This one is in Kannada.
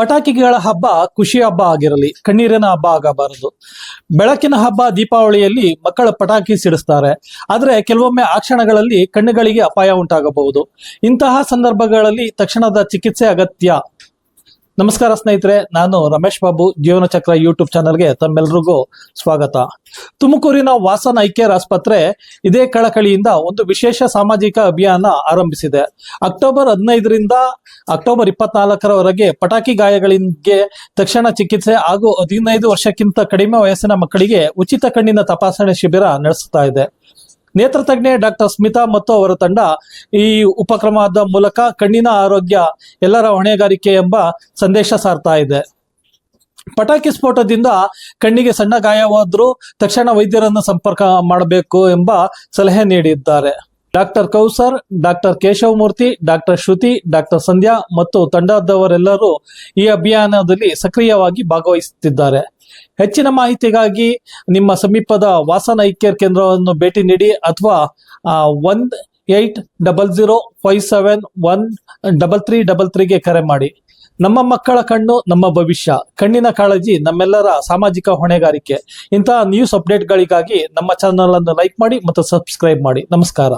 ಪಟಾಕಿಗಳ ಹಬ್ಬ ಖುಷಿ ಹಬ್ಬ ಆಗಿರಲಿ, ಕಣ್ಣೀರಿನ ಹಬ್ಬ ಆಗಬಾರದು. ಬೆಳಕಿನ ಹಬ್ಬ ದೀಪಾವಳಿಯಲ್ಲಿ ಮಕ್ಕಳ ಪಟಾಕಿ ಸಿಡಿಸ್ತಾರೆ. ಆದ್ರೆ ಕೆಲವೊಮ್ಮೆ ಆ ಕ್ಷಣಗಳಲ್ಲಿ ಕಣ್ಣುಗಳಿಗೆ ಅಪಾಯ ಉಂಟಾಗಬಹುದು. ಇಂತಹ ಸಂದರ್ಭಗಳಲ್ಲಿ ತಕ್ಷಣದ ಚಿಕಿತ್ಸೆ ಅಗತ್ಯ. ನಮಸ್ಕಾರ ಸ್ನೇಹಿತರೆ, ನಾನು ರಮೇಶ್ ಬಾಬು, ಜೀವನ ಚಕ್ರ ಯೂಟ್ಯೂಬ್ ಚಾನಲ್ಗೆ ತಮ್ಮೆಲ್ಲರಿಗೂ ಸ್ವಾಗತ. ತುಮಕೂರಿನ ವಾಸನ್ ಕೇರ್ ಆಸ್ಪತ್ರೆ ಇದೇ ಕಳಕಳಿಯಿಂದ ಒಂದು ವಿಶೇಷ ಸಾಮಾಜಿಕ ಅಭಿಯಾನ ಆರಂಭಿಸಿದೆ. ಅಕ್ಟೋಬರ್ ಹದಿನೈದರಿಂದ ಅಕ್ಟೋಬರ್ ಇಪ್ಪತ್ನಾಲ್ಕರವರೆಗೆ ಪಟಾಕಿ ಗಾಯಗಳಿಗೆ ತಕ್ಷಣ ಚಿಕಿತ್ಸೆ ಹಾಗೂ ಹದಿನೈದು ವರ್ಷಕ್ಕಿಂತ ಕಡಿಮೆ ವಯಸ್ಸಿನ ಮಕ್ಕಳಿಗೆ ಉಚಿತ ಕಣ್ಣಿನ ತಪಾಸಣೆ ಶಿಬಿರ ನಡೆಸುತ್ತಾ ಇದೆ. ನೇತ್ರ ತಜ್ಞೆ ಡಾಕ್ಟರ್ ಸ್ಮಿತಾ ಮತ್ತು ಅವರ ತಂಡ ಈ ಉಪಕ್ರಮದ ಮೂಲಕ ಕಣ್ಣಿನ ಆರೋಗ್ಯ ಎಲ್ಲರ ಹೊಣೆಗಾರಿಕೆ ಎಂಬ ಸಂದೇಶ ಸಾರ್ತಾ ಇದೆ. ಪಟಾಕಿ ಸ್ಫೋಟದಿಂದ ಕಣ್ಣಿಗೆ ಸಣ್ಣ ಗಾಯವಾದರೂ ತಕ್ಷಣ ವೈದ್ಯರನ್ನು ಸಂಪರ್ಕ ಮಾಡಬೇಕು ಎಂಬ ಸಲಹೆ ನೀಡಿದ್ದಾರೆ. Doctor Kausar, doctor Keshavamurthy, doctor Shruti, doctor Sandhya ಮತ್ತು ತಂಡದವರೆಲ್ಲರೂ ಈ ಅಭಿಯಾನದಲ್ಲಿ ಸಕ್ರಿಯವಾಗಿ ಭಾಗವಹಿಸುತ್ತಿದ್ದಾರೆ. ಹೆಚ್ಚಿನ ಮಾಹಿತಿಗಾಗಿ ನಿಮ್ಮ ಸಮೀಪದ ವಾಸನ ಐಕ್ಯರ್ ಕೇಂದ್ರವನ್ನು ಭೇಟಿ ನೀಡಿ ಅಥವಾ one eight double zero five seven one double three double ತ್ರೀಗೆ ಕರೆ ಮಾಡಿ. ನಮ್ಮ ಮಕ್ಕಳ ಕಣ್ಣು, ನಮ್ಮ ಭವಿಷ್ಯ, ಕಣ್ಣಿನ ಕಾಳಜಿ, ನಮ್ಮೆಲ್ಲರ ಸಾಮಾಜಿಕ ಹೊಣೆಗಾರಿಕೆ, ಇಂತಹ ನ್ಯೂಸ್ ಅಪ್ಡೇಟ್ಗಳಿಗಾಗಿ ನಮ್ಮ ಚಾನಲ್ ಅನ್ನು ಲೈಕ್ ಮಾಡಿ ಮತ್ತು ಸಬ್ಸ್ಕ್ರೈಬ್ ಮಾಡಿ. ನಮಸ್ಕಾರ.